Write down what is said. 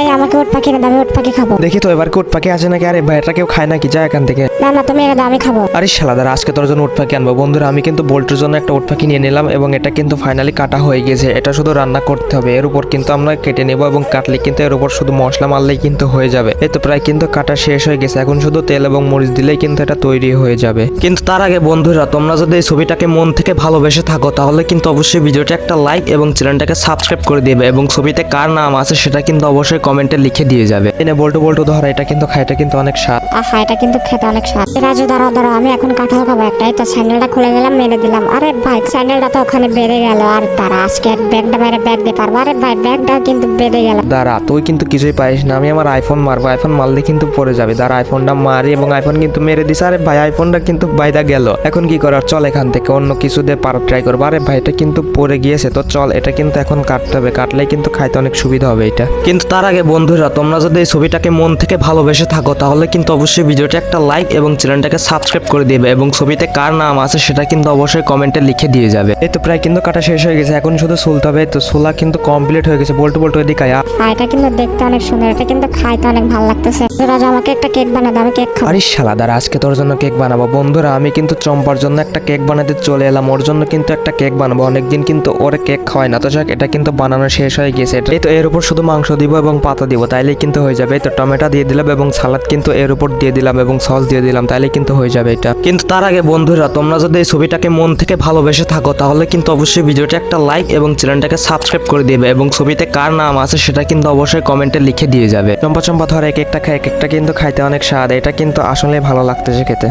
এই আমাকে উট পাখি এনে দাও আমি উট পাখি খাব। দেখি তো এবার কোট পাখি আছে নাকি? আরে ভাই এটা কেউ খায় নাকি? যা এখান থেকে। না না তুমি এনে দাও আমি খাব। আরে শালাদার আজকে তোর জন্য উট পাখি আনব। বন্ধুরা আমি কিন্তু বোল্টের জন্য একটা উট পাখি নিয়ে নিলাম এবং এটা কিন্তু ফাইনালি কাটা হয়ে গেছে। এটা শুধু রান্না করতে হবে। এর উপর কিন্তু আমরা কেটে নেব এবং কাটলে কিন্তু এর উপর শুধু মশলা মারলেই কিন্তু হয়ে যাবে। তো প্রায় কিন্তু কাটা শেষ হয়ে গেছে। এখন শুধু তেল এবং মরিচ দিলেই কিন্তু এটা তৈরি হয়ে যাবে। কিন্তু তার আগে বন্ধুরা তোমরা যদি এই ছবিটাকে মন থেকে ভালোবেসে থাকো তাহলে কিন্তু অবশ্যই ভিডিওটা একটা লাইক এবং চ্যানেলটাকে সাবস্ক্রাইব করে দিবে। এবং ছবিতে কার নাম আছে সেটা কিন্তু অবশ্যই কমেন্টে লিখে দিয়ে যাবে। এনে বল্টু বল্টু ধর এটা কিন্তু খাইটা কিন্তু অনেক স্বাদ। আহা এটা কিন্তু খেতে অনেক স্বাদ। রাজু দাঁড়াও দাঁড়াও আমি এখন কাঁঠাল খাব একটা এই তো স্যান্ডেলটা খুলে দিলাম মেরে দিলাম। আরে ভাই স্যান্ডেলটা তো ওখানে বেড়ে গেল। আর তারা আজকে এক ব্যাগটা বাইরে ব্যাগ দিয়ে পারব। আরে ভাই ব্যাগটাও কিন্তু বেড়ে গেল। দাঁড়া তুই কিন্তু কিছুই পারিস না। আমি আমার আইফোন মারবো। আইফোন মারলে কিন্তু পড়ে যাবে। দাঁড়া আইফোনটা মারি এবং আইফোন কিন্তু মেরে দিস। আরে ভাই আইফোনটা কিন্তু বাইদা গেল। এখন কি করার? চল এখান থেকে অন্য কিছু দিয়ে পারো ট্রাই করব। আরে ভাই এটা কিন্তু পড়ে গিয়েছে তো চল এটা কিন্তু এখন কাটতে হবে। কাটলে কিন্তু খাইতে অনেক সুবিধা হবে এটা। কিন্তু তার আগে বন্ধুরা তোমরা যদি এই ছবিটাকে মন থেকে ভালোবেসে থাকো তাহলে কিন্তু অবশ্যই ভিডিওটা একটা লাইক এবং চ্যানেলটাকে সাবস্ক্রাইব করে দিবে এবং ছবিতে কার নাম আছে সেটা কিন্তু অবশ্যই কমেন্টে লিখে দিয়ে যাবে। এই তো প্রায় কিন্তু কাটা শেষ হয়ে গেছে এখন শুধু সুলতে হবে তো সোলা কিন্তু কমপ্লিট হয়ে গেছে বল্টু বল্টু এদিকে আয়। এটা কিন্তু দেখতে অনেক সুন্দর এটা কিন্তু খাইতে অনেক ভালো লাগতেছে। রাজু আমাকে একটা কেক বানা দাও আমি কেক খাব। আরে শালাদার আজকে তোর জন্য কেক বানাবো। বন্ধুরা আমি কিন্তু চম্পার জন্য একটা কেক বানাতে চলে এলাম ওর জন্য কিন্তু একটা কেক বানাবো। অনেকদিন কিন্তু ওরে কেক খাওয়াই না তো যাক এটা কিন্তু বানানো শেষ হয়ে গেছে এই তো এর উপর শুধু মাংস দিব এবং পাতা দিব তাইলে কিন্তু হয়ে যাবে। তো টমেটো দিয়ে দিলাম এবং সালাদ কিন্তু এর উপর দিয়ে দিলাম এবং সস দিয়ে দিলাম তাইলে কিন্তু হয়ে যাবে এটা। কিন্তু তার আগে বন্ধুরা, তোমরা যদি এই ছবিটাকে মন থেকে ভালোবেসে থাকো, তাহলে কিন্তু অবশ্যই ভিডিওটা একটা লাইক এবং চ্যানেলটাকে সাবস্ক্রাইব করে দিবে এবং ছবিতে কার নাম আছে সেটা কিন্তু অবশ্যই কমেন্টে লিখে দিয়ে যাবে। চম্পা চম্পা ধর, এক একটা খায়, এক একটা কিন্তু খাইতে অনেক স্বাদ, এটা কিন্তু আসলে ভালো লাগতেছে খেতে।